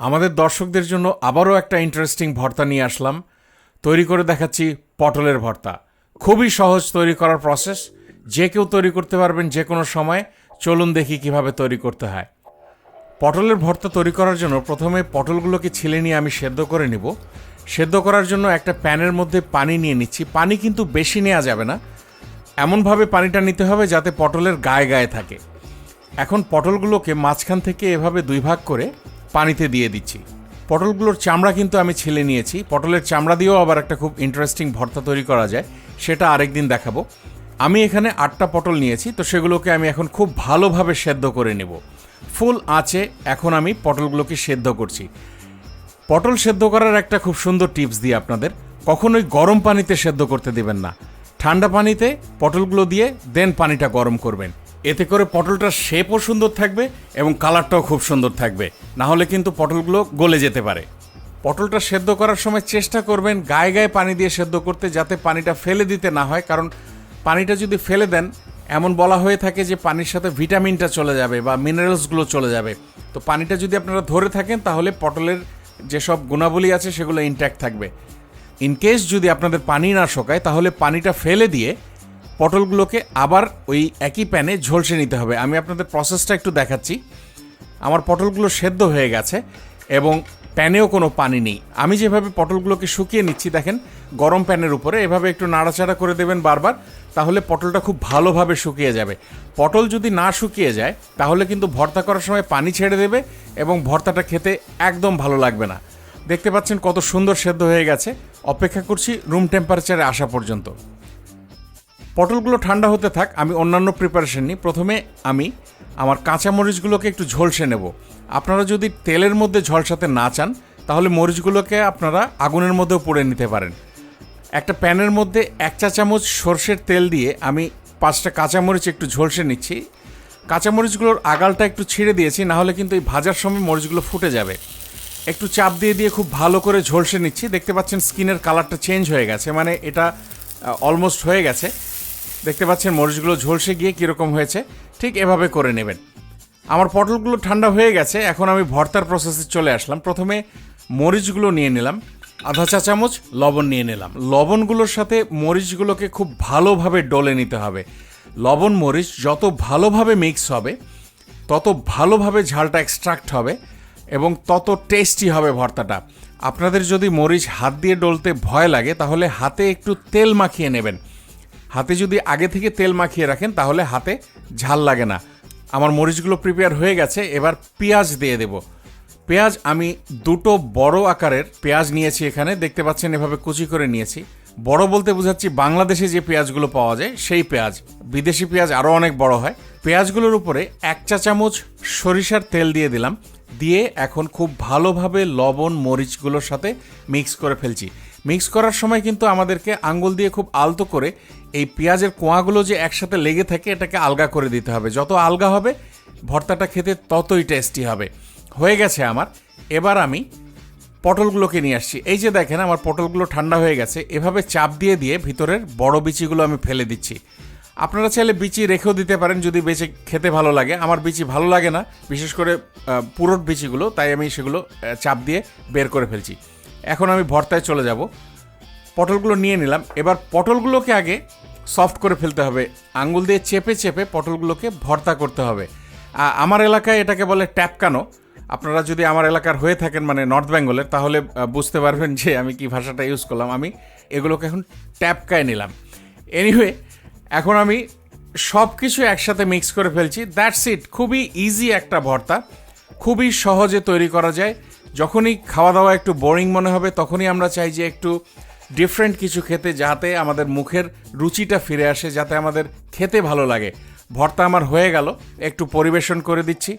আমাদের দর্শকদের জন্য আবারও একটা ইন্টারেস্টিং ভর্তা নিয়ে আসলাম। তৈরি করে দেখাচ্ছি পটলের ভর্তা। খুবই সহজ তৈরি করার প্রসেস যে কেউ তৈরি করতে পারবেন যে কোনো সময়। চলুন দেখি কীভাবে তৈরি করতে হয়। পটলের ভর্তা তৈরি করার জন্য প্রথমে পটলগুলোকে ছিলে নিয়ে আমি সেদ্ধ করে নিব। সেদ্ধ করার জন্য একটা প্যানের মধ্যে পানি নিয়ে নিচ্ছি। পানি কিন্তু বেশি নেওয়া যাবে না। এমনভাবে পানিটা নিতে হবে যাতে পটলের গায়ে গায়ে থাকে। এখন পটলগুলোকে মাঝখান থেকে এভাবে দুই ভাগ করে পানিতে দিয়ে দিচ্ছি। পটলগুলোর চামড়া কিন্তু আমি ছিলে নিয়েছি। পটলের চামড়া দিয়েও আবার একটা খুব ইন্টারেস্টিং ভর্তা তৈরি করা যায়। সেটা আরেকদিন দেখাবো। আমি এখানে আটটা পটল নিয়েছি, তো সেগুলোকে আমি এখন খুব ভালোভাবে সেদ্ধ করে নেব। ফুল আঁচে এখন আমি পটলগুলোকে সেদ্ধ করছি। পটল সেদ্ধ করার একটা খুব সুন্দর টিপস দিই আপনাদের। কখনোই গরম পানিতে সেদ্ধ করতে দেবেন না। ঠান্ডা পানিতে পটলগুলো দিয়ে দেন পানিটা গরম করবেন। এতে করে পটলটার শেপও সুন্দর থাকবে এবং কালারটাও খুব সুন্দর থাকবে। না হলে কিন্তু পটলগুলো গলে যেতে পারে। পটলটা সেদ্ধ করার সময় চেষ্টা করবেন গায়ে গায়ে পানি দিয়ে সেদ্ধ করতে যাতে পানিটা ফেলে দিতে না হয়। কারণ পানিটা যদি ফেলে দেন, এমন বলা হয়ে থাকে যে পানির সাথে ভিটামিনটা চলে যাবে বা মিনারেলসগুলো চলে যাবে। তো পানিটা যদি আপনারা ধরে থাকেন, তাহলে পটলের যেসব গুণাবলী আছে সেগুলো ইনট্যাক্ট থাকবে। ইনকেস যদি আপনাদের পানি না শোকায়, তাহলে পানিটা ফেলে দিয়ে পটলগুলোকে আবার ওই একই প্যানে ঝলসে নিতে হবে। আমি আপনাদের প্রসেসটা একটু দেখাচ্ছি। আমার পটলগুলো সেদ্ধ হয়ে গেছে এবং প্যানেও কোনো পানি নেই। আমি যেভাবে পটলগুলোকে শুকিয়ে নিচ্ছি, দেখেন, গরম প্যানের উপরে, এভাবে একটু নাড়াচাড়া করে দেবেন বারবার, তাহলে পটলটা খুব ভালোভাবে শুকিয়ে যাবে। পটল যদি না শুকিয়ে যায়, তাহলে কিন্তু ভর্তা করার সময় পানি ছেড়ে দেবে এবং ভর্তাটা খেতে একদম ভালো লাগবে না। দেখতে পাচ্ছেন কত সুন্দর সেদ্ধ হয়ে গেছে। অপেক্ষা করছি রুম টেম্পারেচারে আসা পর্যন্ত। পটলগুলো ঠান্ডা হতে থাক, আমি অন্যান্য প্রিপারেশন নিই। প্রথমে আমি আমার কাঁচা মরিচগুলোকে একটু ঝলসে নেব। আপনারা যদি তেলের মধ্যে ঝলসাতে না চান, তাহলে মরিচগুলোকে আপনারা আগুনের মধ্যেও পুড়ে নিতে পারেন। একটা প্যানের মধ্যে এক চা চামচ সর্ষের তেল দিয়ে আমি পাঁচটা কাঁচামরিচ একটু ঝলসে নিচ্ছি। কাঁচামরিচগুলোর আগালটা একটু ছিঁড়ে দিয়েছি, না হলে কিন্তু এই ভাজার সময় মরিচগুলো ফুটে যাবে। একটু চাপ দিয়ে দিয়ে খুব ভালো করে ঝলসে নিচ্ছি। দেখতে পাচ্ছেন স্কিনের কালারটা চেঞ্জ হয়ে গেছে মানে এটা অলমোস্ট হয়ে গেছে। দেখতে পাচ্ছেন মরিচগুলো ঝলসে গিয়ে কীরকম হয়েছে। ঠিক এভাবে করে নেবেন। আমার পটলগুলো ঠান্ডা হয়ে গেছে, এখন আমি ভর্তার প্রসেসে চলে আসলাম। প্রথমে মরিচগুলো নিয়ে নিলাম, আধা চা চামচ লবণ নিয়ে নিলাম। লবণগুলোর সাথে মরিচগুলোকে খুব ভালোভাবে ডলে নিতে হবে। লবণ, মরিচ যত ভালোভাবে মিক্স হবে, তত ভালোভাবে ঝালটা এক্সট্রাক্ট হবে এবং তত টেস্টি হবে ভর্তাটা। আপনাদের যদি মরিচ হাত দিয়ে ডলতে ভয় লাগে, তাহলে হাতে একটু তেল মাখিয়ে নেবেন। হাতে যদি আগে থেকে তেল মাখিয়ে রাখেন, তাহলে হাতে ঝাল লাগে না। আমার মরিচগুলো প্রিপেয়ার হয়ে গেছে, এবার পেঁয়াজ দিয়ে দেব। পেঁয়াজ আমি দুটো বড় আকারের পেঁয়াজ নিয়েছি এখানে, দেখতে পাচ্ছেন এভাবে কুচি করে নিয়েছি। বড় বলতে বোঝাচ্ছি, বাংলাদেশে যে পেঁয়াজগুলো পাওয়া যায়, সেই পেঁয়াজ। বিদেশি পেঁয়াজ আরও অনেক বড় হয়। পেঁয়াজগুলোর উপরে এক চা চামচ সরিষার তেল দিয়ে দিলাম। দিয়ে এখন খুব ভালোভাবে লবণ, মরিচগুলোর সাথে মিক্স করে ফেলছি। মিক্স করার সময় কিন্তু আমাদেরকে আঙ্গুল দিয়ে খুব আলতো করে এই পেঁয়াজের কোয়াগুলো যে একসাথে লেগে থাকে, এটাকে আলগা করে দিতে হবে। যত আলগা হবে, ভর্তাটা খেতে ততই টেস্টি হবে। হয়ে গেছে আমার। এবার আমি পটলগুলোকে নিয়ে আসছি। এই যে দেখেন, আমার পটলগুলো ঠান্ডা হয়ে গেছে। এভাবে চাপ দিয়ে দিয়ে ভিতরের বড় বিচিগুলো আমি ফেলে দিচ্ছি। আপনারা চাইলে বিচি রেখেও দিতে পারেন যদি বেঁচে খেতে ভালো লাগে। আমার বিচি ভালো লাগে না, বিশেষ করে পুরোট বিচিগুলো, তাই আমি সেগুলো চাপ দিয়ে বের করে ফেলছি। এখন আমি ভর্তায় চলে যাব। পটলগুলো নিয়ে নিলাম। এবার পটলগুলোকে আগে সফট করে ফেলতে হবে। আঙ্গুল দিয়ে চেপে চেপে পটলগুলোকে ভর্তা করতে হবে। আমার এলাকায় এটাকে বলে ট্যাপকানো। আপনারা যদি আমার এলাকার হয়ে থাকেন মানে নর্থ বেঙ্গলের, তাহলে বুঝতে পারবেন যে আমি কি ভাষাটা ইউজ করলাম। আমি এগুলোকে এখন ট্যাপকায় নিলাম। এনিওয়ে এখন আমি সব কিছু একসাথে মিক্স করে ফেলছি। দ্যাটস ইট খুবই ইজি একটা ভর্তা। খুবই সহজে তৈরি করা যায়। যখনই খাওয়া দাওয়া একটু বোরিং মনে হবে, তখনই আমরা চাই যে একটু ডিফারেন্ট কিছু খেতে যাতে আমাদের মুখের রুচিটা ফিরে আসে, যাতে আমাদের খেতে ভালো লাগে। ভর্তা আমার হয়ে গেল। একটু পরিবেশন করে দিচ্ছি।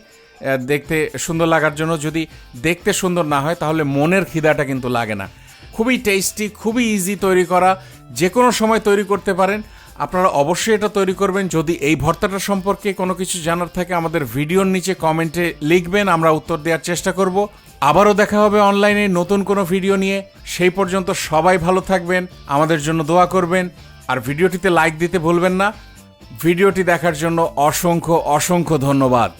দেখতে সুন্দর লাগার জন্য। যদি দেখতে সুন্দর না হয়, তাহলে মনের খিদাটা কিন্তু লাগে না। খুবই টেস্টি খুবই ইজি তৈরি করা। যে কোনো সময় তৈরি করতে পারেন। আপনারা অবশ্যই এটা তৈরি করবেন। যদি এই ভর্তাটা সম্পর্কে কোনো কিছু জানার থাকে, আমাদের ভিডিওর নিচে কমেন্টে লিখবেন, আমরা উত্তর দেওয়ার চেষ্টা করব। আবারও দেখা হবে অনলাইনে নতুন কোনো ভিডিও নিয়ে। সেই পর্যন্ত সবাই ভালো থাকবেন, আমাদের জন্য দোয়া করবেন। আর ভিডিওটিতে লাইক দিতে ভুলবেন না। ভিডিওটি দেখার জন্য অসংখ্য অসংখ্য ধন্যবাদ।